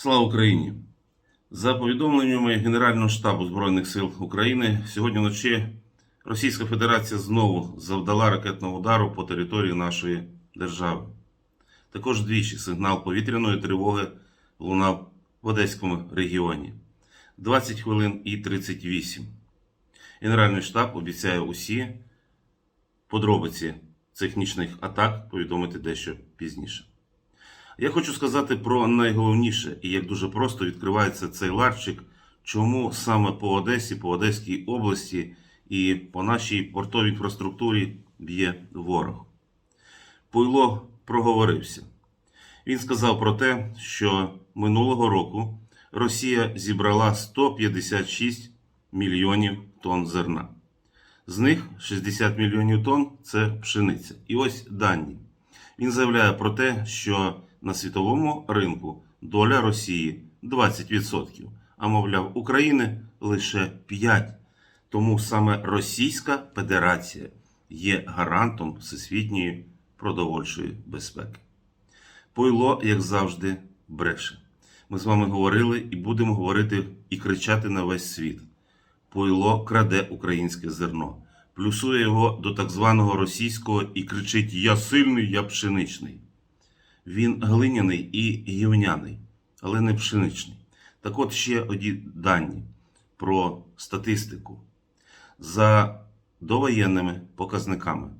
Слава Україні! За повідомленнями Генерального штабу Збройних сил України, сьогодні вночі Російська Федерація знову завдала ракетного удару по території нашої держави. Також двічі сигнал повітряної тривоги лунав в Одеському регіоні 20 хвилин і 38. Генеральний штаб обіцяє усі подробиці цих нічних атак повідомити дещо пізніше. Я хочу сказати про найголовніше і як дуже просто відкривається цей ларчик, чому саме по Одесі, по Одеській області і по нашій портовій інфраструктурі б'є ворог. Пуйло проговорився. Він сказав про те, що минулого року Росія зібрала 156 мільйонів тонн зерна. З них 60 мільйонів тонн це пшениця. І ось дані. Він заявляє про те, що на світовому ринку доля Росії 20%, а мовляв, України лише 5%. Тому саме Російська Федерація є гарантом всесвітньої продовольчої безпеки. Пойло, як завжди, бреше. Ми з вами говорили і будемо говорити і кричати на весь світ. Пойло краде українське зерно, плюсує його до так званого російського і кричить Я сильний, я пшеничний. Він глиняний і гівняний, але не пшеничний. Так от ще одні дані про статистику. За довоєнними показниками,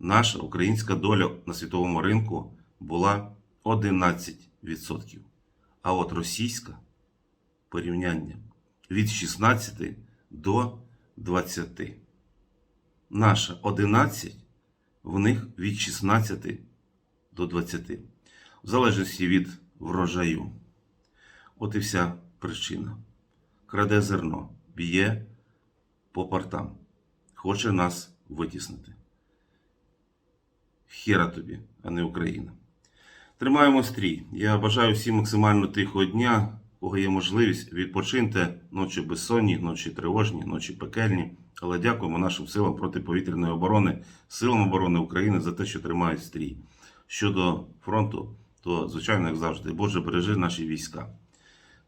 наша українська доля на світовому ринку була 11%. А от російська порівняння від 16 до 20. Наша 11, в них від 16 до 20. В залежності від врожаю. От і вся причина. Краде зерно, б'є по портам, хоче нас витіснити. Хера тобі, а не Україна. Тримаємо стрій. Я бажаю всім максимально тихого дня, у кого є можливість, відпочиньте ночі безсонні, ночі тривожні, ночі пекельні. Але дякуємо нашим силам протиповітряної оборони, силам оборони України за те, що тримають стрій. Щодо фронту, то, звичайно, як завжди, Боже, бережи наші війська.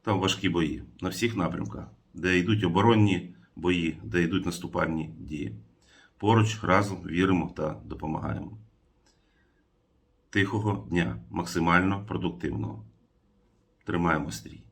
Там важкі бої на всіх напрямках, де йдуть оборонні бої, де йдуть наступальні дії. Поруч разом віримо та допомагаємо. Тихого дня, максимально продуктивного. Тримаємо стрій.